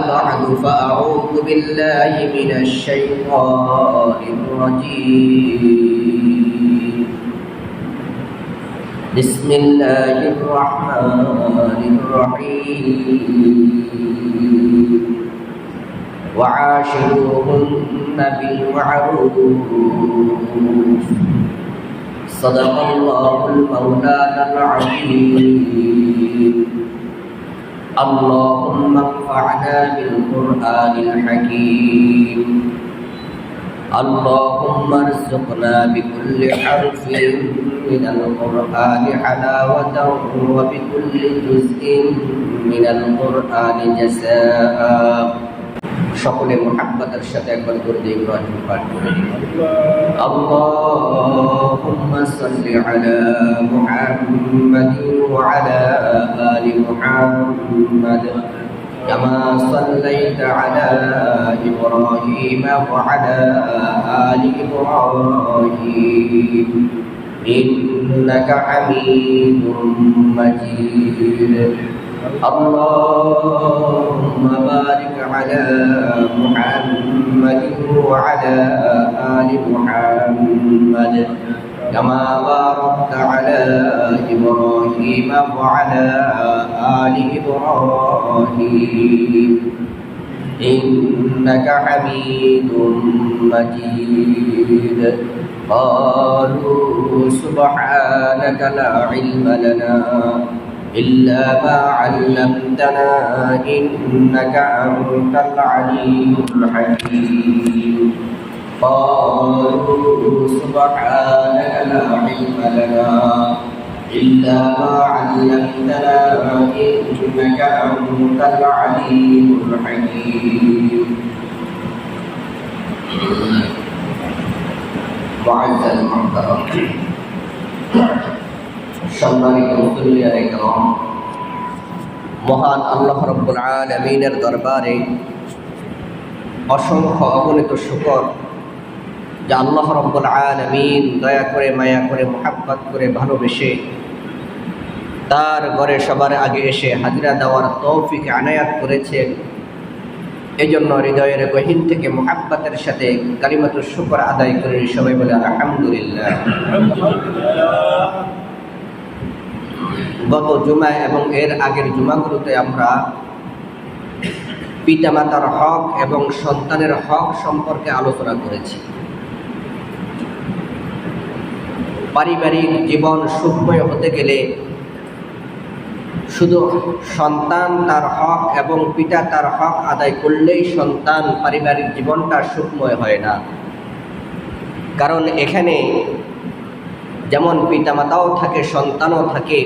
بعد فأعوذ بالله من الشيطان الرجيم. بسم الله الرحمن الرحيم. وعاشروهن بالمعروف. صدق الله المولانا العظيم. اللهم انفعنا بالقرآن الحكيم اللهم ارزقنا بكل حرف من القرآن حلاوة وبكل جزء من القرآن جزاء সকলে মোহাব্বতের সাথে একবার করে ইব্রাহিম পাঠ করে اللهم صل على محمد وعلى آل محمد كما صليت على إبراهيم وعلى آل إبراهيم إنك حميد مجيد اللهم بارك على محمد وعلى آل محمد كما باركت على إبراهيم وعلى آل إبراهيم. إنك حميد مجيد. قالوا سبحانك لا علم لنا إلا ما علمتنا إنك أنت العليم الحكيم. قالوا سبحانك لا علم لنا إلا ما علمتنا إنك أنت العليم الحكيم. معزز المحترم সম্মানিত মহান আল্লাহ রব্বুল আলমিনের দরবারে অসংখ্য অগণিত শুকর যা আল্লাহ রব্বুল আলমিন দয়া করে, মায়া করে, মোহাব্বত করে ভালোবেসে তার ঘরে সবার আগে এসে হাজিরা দেওয়ার তৌফিক আনায়াত করেছেন। এই জন্য হৃদয়ের গহীন থেকে মোহাব্বতের সাথে কালিমাতুর শুকর আদায় করে সবাই বলে আলহামদুলিল্লাহ। গত জুমায় এবং এর আগের জুমাগুলোতে আমরা পিতামাতার হক এবং সন্তানের হক সম্পর্কে আলোচনা করেছি। পারিবারিক জীবন সুখময় হতে গেলে শুধু সন্তান তার হক এবং পিতা তার হক আদায় করলেই সন্তান পারিবারিক জীবনটা সুখময় হয় না। কারণ এখানে যেমন পিতামাতাও থাকে, সন্তানও থাকে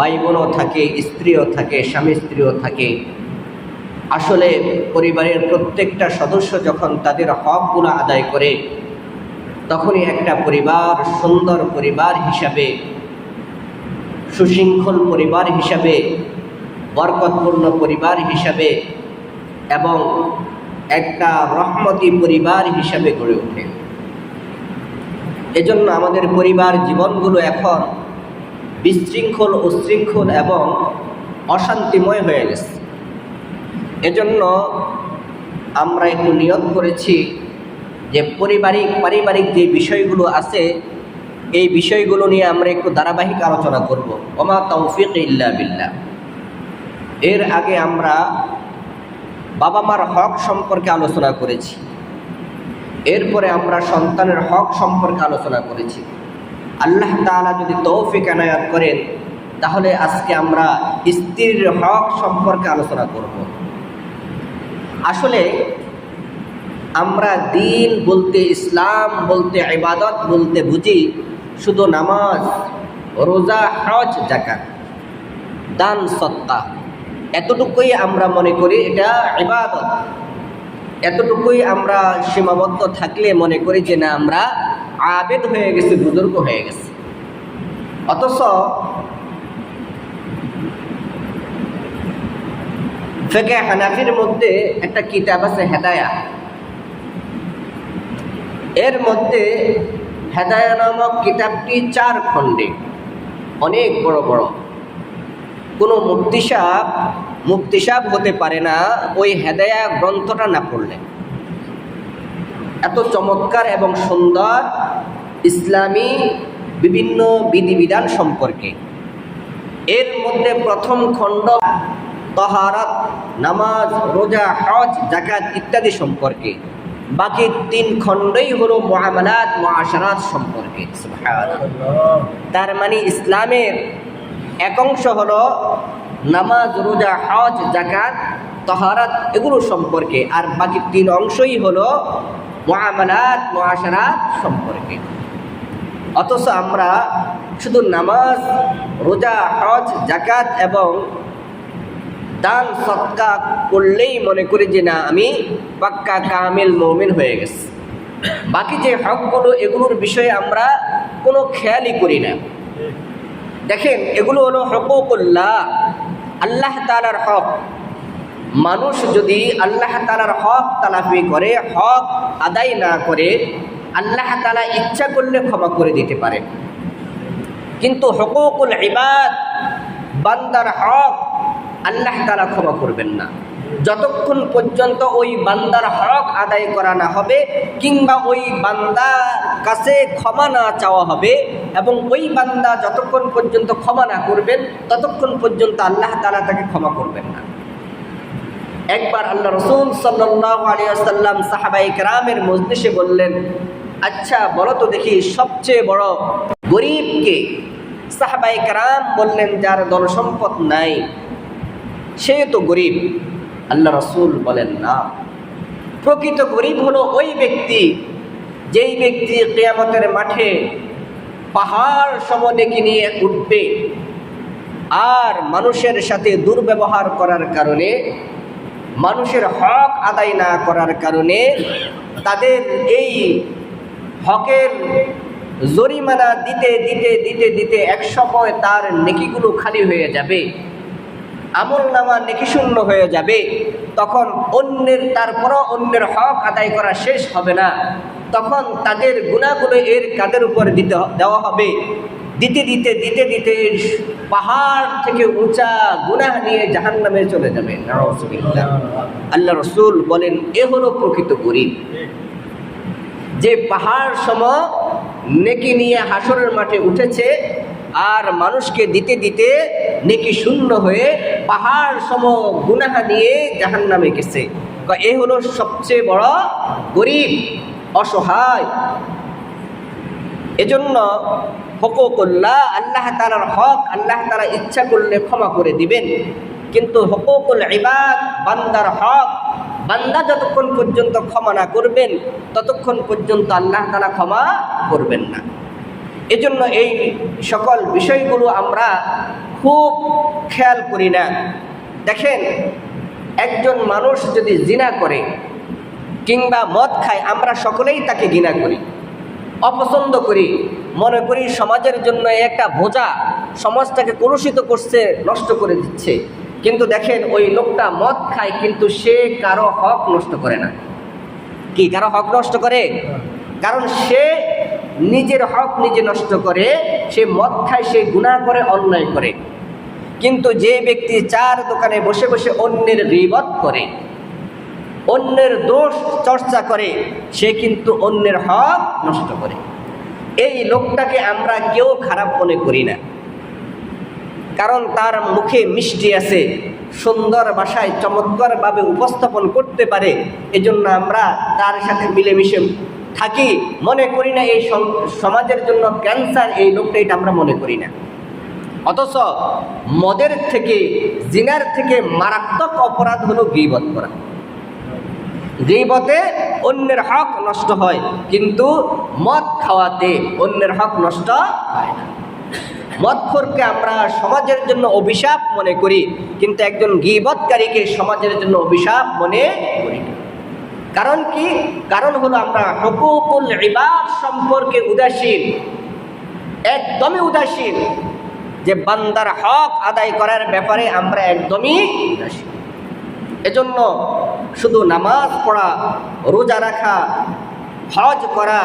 ভাই বোনও থাকে, স্ত্রীও থাকে, স্বামী স্ত্রীও থাকে। আসলে পরিবারের প্রত্যেকটা সদস্য যখন তাদের হকগুলো আদায় করে, তখনই একটা পরিবার, সুন্দর পরিবার হিসাবে, সুশৃঙ্খল পরিবার হিসাবে, বরকতপূর্ণ পরিবার হিসাবে এবং একটা রহমতি পরিবার হিসাবে গড়ে ওঠে। এজন্য আমাদের পরিবার জীবনগুলো এখন বিশৃঙ্খল উশৃঙ্খল এবং অশান্তিময় হয়ে গেছে। এজন্য আমরা একটু নিয়োগ করেছি যে পারিবারিক পারিবারিক যে বিষয়গুলো আছে, এই বিষয়গুলো নিয়ে আমরা একটু ধারাবাহিক আলোচনা করব। ওমা তৌফিক ইল্লা বিল্লাহ। এর আগে আমরা বাবা মার হক সম্পর্কে আলোচনা করেছি। এরপরে আমরা সন্তানের হক সম্পর্কে আলোচনা করেছি। আল্লাহ তালা যদি তৌফিক এনায়াত করেন, তাহলে আজকে আমরা স্ত্রীর হক সম্পর্কে আলোচনা করব। আসলে আমরা দিন বলতে ইসলাম বলতে ইবাদত বলতে বুঝি, শুধু নামাজ, রোজা, হজ জাকাত দান সত্তা এতটুকুই আমরা মনে করি এটা ইবাদত। এতটুকুই আমরা সীমাবদ্ধ থাকলে মনে করি যে না, আমরা আবেদ হয়ে গেছে, বুজুর্গ হয়ে গেছে। অথচ ফেকে হানাফির মধ্যে একটা কিতাব আছে, হেদায়া। এর মধ্যে হেদায়া নামক কিতাবটি চার খণ্ডে, অনেক বড় বড়। কোনো মুক্তি সাহ মুক্তিসাব হতে পারে না, ওই হেদায়া গ্রন্থটা না পড়লে। এত চমৎকার এবং সুন্দর ইসলামী বিভিন্ন বিধিবিধান সম্পর্কে। এর মধ্যে প্রথম খণ্ড তহারাত, নামাজ, রোজা, হজ জাকাত ইত্যাদি সম্পর্কে। বাকি তিন খণ্ডই হলো মহামালাত মহাসারাত সম্পর্কে। তার মানে ইসলামের এক অংশ হলো নামাজ, রোজা, হজ জাকাত তহারাত এগুলো সম্পর্কে। আর বাকি তিন অংশই হলো মহামালাত মহাসারাত সম্পর্কে। অথচ আমরা শুধু নামাজ, রোজা, হজ জাকাত এবং দান, সৎকা করলেই মনে করি যে না, আমি পাক্কা কামিল মৌমিন হয়ে গেছি। বাকি যে হকগুলো, এগুলোর বিষয়ে আমরা কোনো খেয়ালই করি না। দেখেন, এগুলো হলো হকুকুল্লাহ, আল্লাহ তালার হক। মানুষ যদি আল্লাহ তালার হক তালাফি করে, হক আদায় না করে আল্লাহ তালা ইচ্ছা করলে ক্ষমা করে দিতে পারেন। কিন্তু হকুকুল ইবাদ, বান্দার হক, আল্লাহ তালা ক্ষমা করবেন না। যতক্ষণ পর্যন্ত ওই বান্দার হক আদায় করা না হবে, কিংবা ওই বান্দার কাছে ক্ষমা না চাওয়া হবে, এবং ওই বান্দা যতক্ষণ পর্যন্ত ক্ষমা না করবেন, ততক্ষণ পর্যন্ত আল্লাহ তালা তাকে ক্ষমা করবেন না। একবার আল্লাহ রসুল সাল্লাহ আলিয়াল্লাম সাহাবাই কেরামের মজলিসে বললেন আচ্ছা বলো তো দেখি সবচেয়ে বড় গরিবকে সাহাবাই কারাম বললেন, যার দল সম্পদ নাই সে তো গরিব। আল্লাহ রসুল বলেন, না। প্রকৃত গরিব হলো ওই ব্যক্তি, যেই ব্যক্তি কেয়ামতের মাঠে পাহাড় সমনেকে নিয়ে উঠবে আর মানুষের সাথে দুর্ব্যবহার করার কারণে, মানুষের হক আদায় না করার কারণে তাদের এই হকের জরিমানা দিতে দিতে দিতে দিতে এক সময় তার নেকিগুলো খালি হয়ে যাবে। আমল নামা নেকি শূন্য হয়ে যাবে। তখন অন্যের, তারপরও অন্যের হক আদায় করা শেষ হবে না। তখন তাদের গুণাগুলো এর কাদের উপর দিতে দেওয়া হবে? দিতে দিতে দিতে দিতে পাহাড় থেকে উঁচা গুনাহ নিয়ে জাহান নামে চলে যাবে। আল্লাহ রসুল বলেন, এ হলো প্রকৃত গরিব। যে পাহাড় সম নেকি নিয়ে হাসরের মাঠে উঠেছে আর মানুষকে দিতে দিতে নেকি শূন্য হয়ে পাহাড় সম গুনাহা নিয়ে জাহান নামে গেছে এ হলো সবচেয়ে বড় গরিব, অসহায়। এজন্য হকুকুল্লাহ আল্লাহ তালার হক, আল্লাহ তালা ইচ্ছা করলে ক্ষমা করে দিবেন। কিন্তু হকুকুল ইবাদ, বান্দার হক বান্দা যতক্ষণ পর্যন্ত ক্ষমা না করবেন, ততক্ষণ পর্যন্ত আল্লাহ তালা ক্ষমা করবেন না। এজন্য এই সকল বিষয়গুলো আমরা খুব খেয়াল করি না। দেখেন, একজন মানুষ যদি জিনা করে কিংবা মদ খায়, আমরা সকলেই তাকে ঘৃণা করি, অপছন্দ করি। মনে করি সমাজের জন্য একটা বোঝা সমাজটাকে কলুষিত করছে, নষ্ট করে দিচ্ছে। কিন্তু দেখেন, ওই লোকটা মদ খায়, কিন্তু সে কারও হক নষ্ট করে না। কি, কারও হক নষ্ট করে? কারণ সে নিজের হক নিজে নষ্ট করে, সে মদ খায়, সে গুনাহ করে, অন্যায় করে। কিন্তু যে ব্যক্তি চার দোকানে বসে বসে অন্যের রিবত করে, অন্যের দোষ চর্চা করে, সে কিন্তু অন্যের হক নষ্ট করে। এই লোকটাকে আমরা কেউ খারাপ মনে করি না। কারণ তার মুখে মিষ্টি আছে। সুন্দর ভাষায় চমৎকারভাবে উপস্থাপন করতে পারে। এজন্য আমরা তার সাথে মিলেমিশে থাকি। মনে করি না এই সম- সমাজের জন্য ক্যান্সার এই লোকটা, এটা আমরা মনে করি না। অথচ মদের থেকে, জিনার থেকে মারাত্মক অপরাধ হলো গিবত করা। গিবতে অন্যের হক নষ্ট হয়, কিন্তু মদ খাওয়াতে অন্যের হক নষ্ট হয় না। মদখোরকে আমরা সমাজের জন্য অভিশাপ মনে করি, কিন্তু একজন গিবৎকারীকে সমাজের জন্য অভিশাপ মনে করি কারণ কি? কারণ হলো আমরা হকুকুল ইবাদ সম্পর্কে উদাসীন, একদমই উদাসীন, যে বান্দার হক আদায় করার ব্যাপারে আমরা একদমই উদাসীন। এজন্য শুধু নামাজ পড়া, রোজা রাখা হজ করা,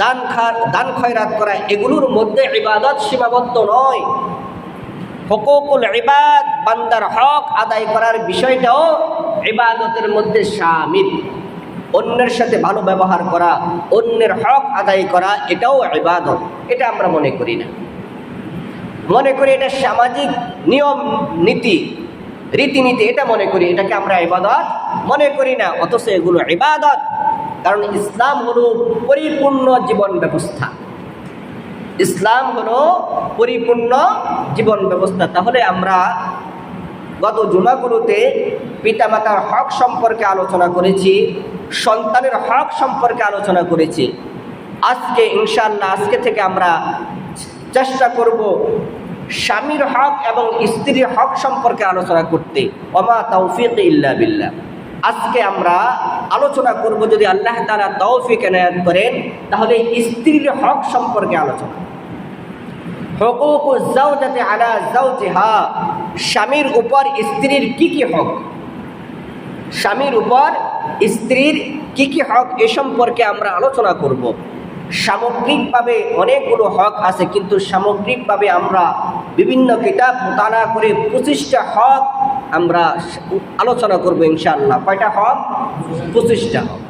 দান খা, দান খয়রাত করা, এগুলোর মধ্যে ইবাদত সীমাবদ্ধ নয়। হকুকুল ইবাদ, বান্দার হক আদায় করার বিষয়টাও ইবাদতের মধ্যে শামিল অন্যের সাথে ভালো ব্যবহার করা, অন্যের হক আদায় করা, এটাও ইবাদত। এটা আমরা মনে করি না। মনে করি এটা সামাজিক নিয়ম, নীতি, রীতিনীতি, এটা মনে করি। এটাকে আমরা ইবাদত মনে করি না, অথচ এগুলো ইবাদত। কারণ ইসলাম হলো পরিপূর্ণ জীবন ব্যবস্থা। ইসলাম হলো পরিপূর্ণ জীবন ব্যবস্থা। তাহলে আমরা গত জুমাগুলোতে পিতামাতার হক সম্পর্কে আলোচনা করেছি, সন্তানের হক সম্পর্কে আলোচনা করেছি। আজকে ইনশাল্লাহ আজকে থেকে আমরা চেষ্টা করব স্বামীর হক এবং স্ত্রীর হক সম্পর্কে আলোচনা করতে। অমা তৌফিক ইল্লা বিল্লাহ। আজকে আমরা আলোচনা করব যদি আল্লাহ তারা তৌফিক এনায়াত করেন, তাহলে স্ত্রীর হক সম্পর্কে আলোচনা। হকুক যাতে আলা জাউজিহা স্বামীর উপর স্ত্রীর কি কি হক? স্বামীর উপর স্ত্রীর কি কি হক এ সম্পর্কে আমরা আলোচনা করব। সামগ্রিকভাবে অনেকগুলো হক আছে, কিন্তু সামগ্রিকভাবে আমরা বিভিন্ন কিতাব মোতালা করে পঁচিশটা হক আমরা আলোচনা করব ইনশাআল্লাহ। কয়টা হক? পঁচিশটা হক।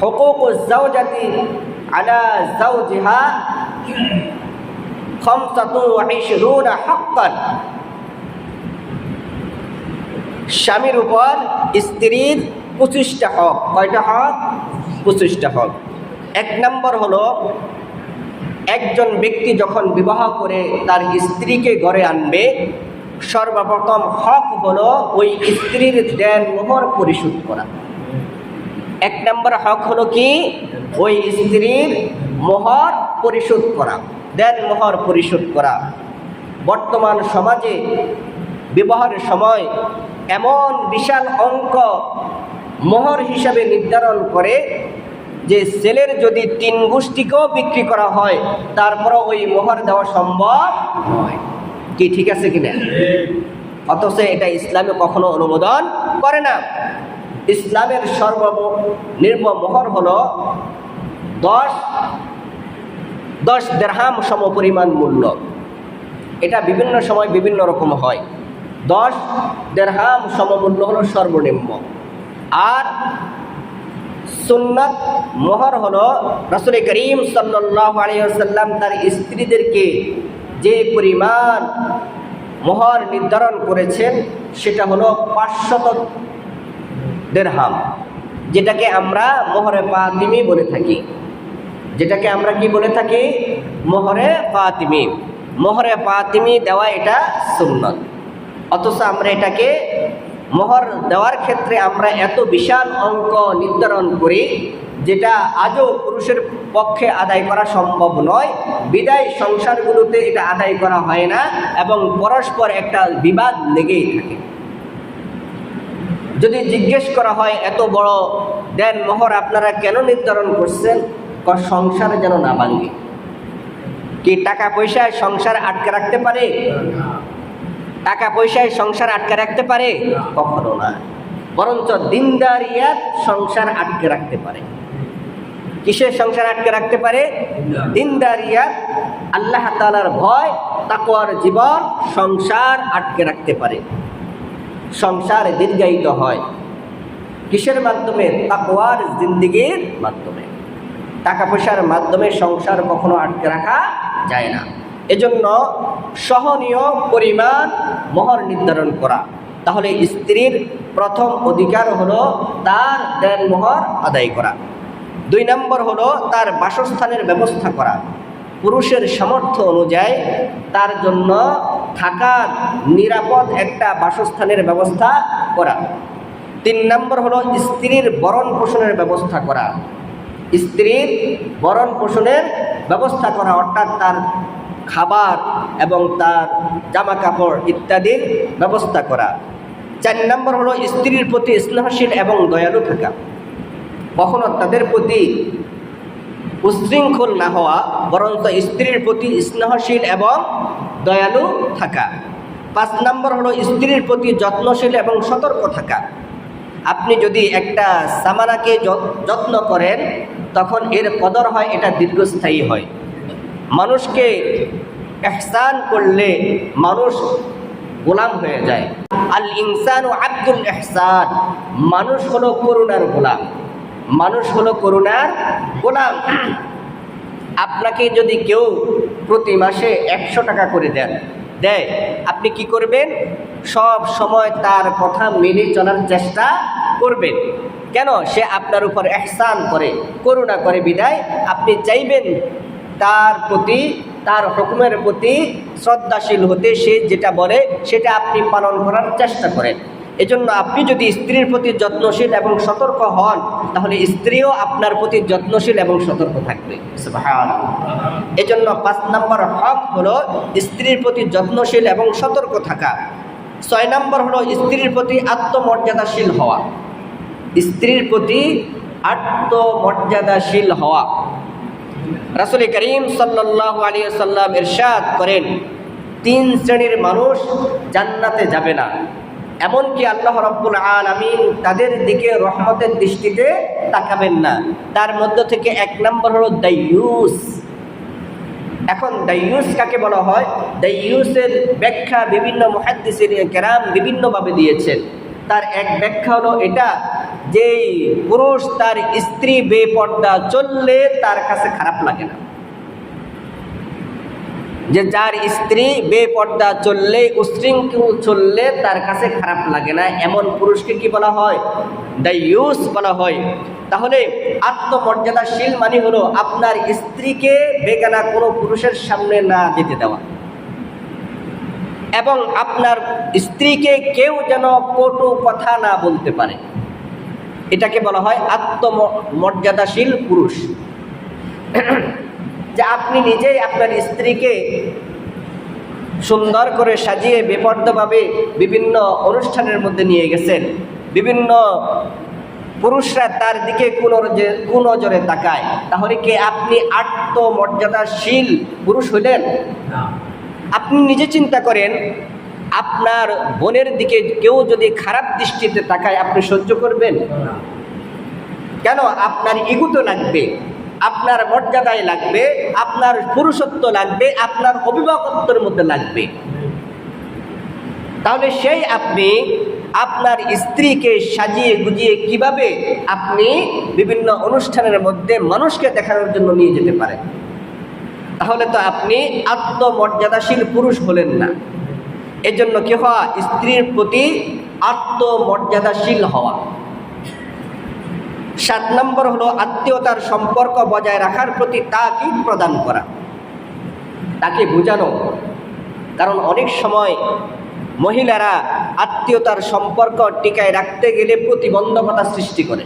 হকুক জাতি আলা জাউজিহা খমসাতু ইশরুনা হাক্কান। স্বামীর উপর স্ত্রীর পঁচিশটা হক। কয়টা হক? পঁচিশটা হক। এক নম্বর হলো, একজন ব্যক্তি যখন বিবাহ করে তার স্ত্রীকে ঘরে আনবে, সর্বপ্রথম হক হলো ওই স্ত্রীর দেন মোহর পরিশোধ করা। এক নম্বর হক হলো কি? ওই স্ত্রীর মোহর পরিশোধ করা, দেন মোহর পরিশোধ করা। বর্তমান সমাজে বিবাহের সময় এমন বিশাল অঙ্ক মোহর হিসাবে নির্ধারণ করে যে সেলের যদি তিন গোষ্ঠীকেও বিক্রি করা হয়, তারপরও ওই মোহর দেওয়া সম্ভব নয়। কি, ঠিক আছে কিনা? অথচ এটা ইসলামে কখনো অনুমোদন করে না। ইসলামের সর্ব নির্ম মোহর হলো দশ দশ দেড়হাম সম পরিমাণ মূল্য। এটা বিভিন্ন সময় বিভিন্ন রকম হয়। দশ দেড়হাম সমমূল্য হলো সর্বনিম্ন। আর সুন্নাত মোহর হলো রসুল করিম সাল্লাহ আলিয়াল্লাম তার স্ত্রীদেরকে যে পরিমাণ মোহর নির্ধারণ করেছেন, সেটা হলো পাঁচশত দেড়হাম, যেটাকে আমরা মোহরে পাতিমি বলে থাকি। যেটাকে আমরা কি বলে থাকি? মোহরে পাতিমি মোহরে পাতিমি দেওয়া এটা সুন্নত। অথচ আমরা এটাকে মোহর দেওয়ার ক্ষেত্রে আমরা এত বিশাল অঙ্ক নির্ধারণ করি, যেটা আজও পুরুষের পক্ষে আদায় করা সম্ভব নয়। বিদায় সংসারগুলোতে এটা আদায় করা হয় না এবং পরস্পর একটা বিবাদ লেগেই থাকে। যদি জিজ্ঞেস করা হয়, এত বড়, দেন মোহর আপনারা কেন নির্ধারণ করছেন? সংসার যেন না ভাঙ্গে কি টাকা পয়সায় সংসার আটকে রাখতে পারে? টাকা পয়সায় সংসার আটকে রাখতে পারে? কখনো না। বরঞ্চ দিনদারিয়াত সংসার আটকে রাখতে পারে। কিসের সংসার আটকে রাখতে পারে? দিনদারিয়াত আল্লাহ তালার ভয়, তাকওয়ার জীবন সংসার আটকে রাখতে পারে। সংসার দীর্ঘায়িত হয়। কিসের মাধ্যমে? তাকওয়ার জিন্দিগির মাধ্যমে। টাকা পয়সার মাধ্যমে সংসার কখনো আটকে রাখা যায় না। এজন্য সহনীয় পরিমাণ মোহর নির্ধারণ করা। তাহলে স্ত্রীর প্রথম অধিকার হলো তার দেন মোহর আদায় করা। দুই নম্বর হলো তার বাসস্থানের ব্যবস্থা করা। পুরুষের সামর্থ্য অনুযায়ী তার জন্য থাকার নিরাপদ একটা বাসস্থানের ব্যবস্থা করা। তিন নম্বর হলো স্ত্রীর বরণ পোষণের ব্যবস্থা করা। স্ত্রীর বরণ পোষণের ব্যবস্থা করা অর্থাৎ তার খাবার এবং তার জামা কাপড় ইত্যাদির ব্যবস্থা করা। চার নম্বর হলো স্ত্রীর প্রতি স্নেহশীল এবং দয়ালু থাকা। কখনো তাদের প্রতি উশৃঙ্খল না হওয়া, বরঞ্চ স্ত্রীর প্রতি স্নেহশীল এবং দয়ালু থাকা। পাঁচ নম্বর হলো স্ত্রীর প্রতি যত্নশীল এবং সতর্ক থাকা। আপনি যদি একটা সামানাকে যত্ন করেন, তখন এর কদর হয়, এটা দীর্ঘস্থায়ী হয়। মানুষকে এহসান করলে মানুষ গোলাম হয়ে যায়। আল ইনসান ও আব্দুল এহসান মানুষ হলো করুণার গোলাম। মানুষ হলো করুণার গোলাম। আপনাকে যদি কেউ প্রতি মাসে একশো টাকা করে দেন, দেয়, আপনি কি করবেন? সব সময় তার কথা মেনে চলার চেষ্টা করবেন। কেন? সে আপনার উপর এহসান করে, করুণা করে বিদায়। আপনি চাইবেন তার প্রতি, তার হুকুমের প্রতি শ্রদ্ধাশীল হতে সে যেটা বলে, সেটা আপনি পালন করার চেষ্টা করেন। এজন্য আপনি যদি স্ত্রীর প্রতি যত্নশীল এবং সতর্ক হন, তাহলে স্ত্রীও আপনার প্রতি যত্নশীল এবং সতর্ক থাকবে। এজন্য পাঁচ নম্বর হক হলো স্ত্রীর প্রতি যত্নশীল এবং সতর্ক থাকা। ছয় নম্বর হলো স্ত্রীর প্রতি আত্মমর্যাদাশীল হওয়া। স্ত্রীর প্রতি আত্মমর্যাদাশীল হওয়া। রাসুল করিম সাল্লাহ আলিয়া সাল্লাম ইরশাদ করেন, তিন শ্রেণির মানুষ জান্নাতে যাবে না। এমনকি আল্লাহ রব্বুল আলামিন তাদের দিকে রহমতের দৃষ্টিতে তাকাবেন না। তার মধ্য থেকে এক নম্বর হলো দাইয়ুস। এখন দাইয়ুস কাকে বলা হয়? দাইয়ুসের ব্যাখ্যা বিভিন্ন মহাদ্দিসের কেরাম বিভিন্নভাবে দিয়েছেন। তার এক ব্যাখ্যা হলো এটা যে পুরুষ তার স্ত্রী বেপর্দা চললে তার কাছে খারাপ লাগে না। যে যার স্ত্রী বেপর্দা চললে, উশৃঙ্খল চললে তার কাছে খারাপ লাগে না। এমন পুরুষকে কি বলা হয়? দাইয়ুস বলা হয়। তাহলে আত্মমর্যাদাশীল মানে হলো আপনার স্ত্রীকে বেগানা কোনো পুরুষের সামনে না যেতে দেওয়া। এবং আপনার স্ত্রীকে কেউ যেন কটু কথা না বলতে পারে। এটাকে বলা হয় আত্মমর্যাদাশীল পুরুষ। যে আপনি নিজেই আপনার স্ত্রীকে সুন্দর করে সাজিয়ে বেপর্দভাবে বিভিন্ন অনুষ্ঠানের মধ্যে নিয়ে গেছেন। বিভিন্ন পুরুষরা তার দিকে কোনো কোন নজরে তাকায়। তাহলে কি আপনি আত্মমর্যাদাশীল পুরুষ হইলেন? আপনি নিজে চিন্তা করেন আপনার বোনের দিকে কেউ যদি খারাপ দৃষ্টিতে তাকায়, আপনি সহ্য করবেন? কেন? আপনার ইগুতো লাগবে, আপনার মর্যাদায় লাগবে, আপনার পুরুষত্ব লাগবে, আপনার অভিভাবকত্বের মধ্যে লাগবে। তাহলে সেই আপনি আপনার স্ত্রীকে সাজিয়ে গুজিয়ে কীভাবে আপনি বিভিন্ন অনুষ্ঠানের মধ্যে মানুষকে দেখানোর জন্য নিয়ে যেতে পারেন? তাহলে তো আপনি আত্মমর্যাদাশীল পুরুষ হলেন না। এজন্য কি হওয়া স্ত্রীর প্রতি আত্মমর্যাদাশীল হওয়া। সাত নম্বর হলো আত্মীয়তার সম্পর্ক বজায় রাখার প্রতি তাকিদ প্রদান করা। তাকে বোঝানো। কারণ অনেক সময় মহিলারা আত্মীয়তার সম্পর্ক টিকায় রাখতে গেলে প্রতিবন্ধকতা সৃষ্টি করে।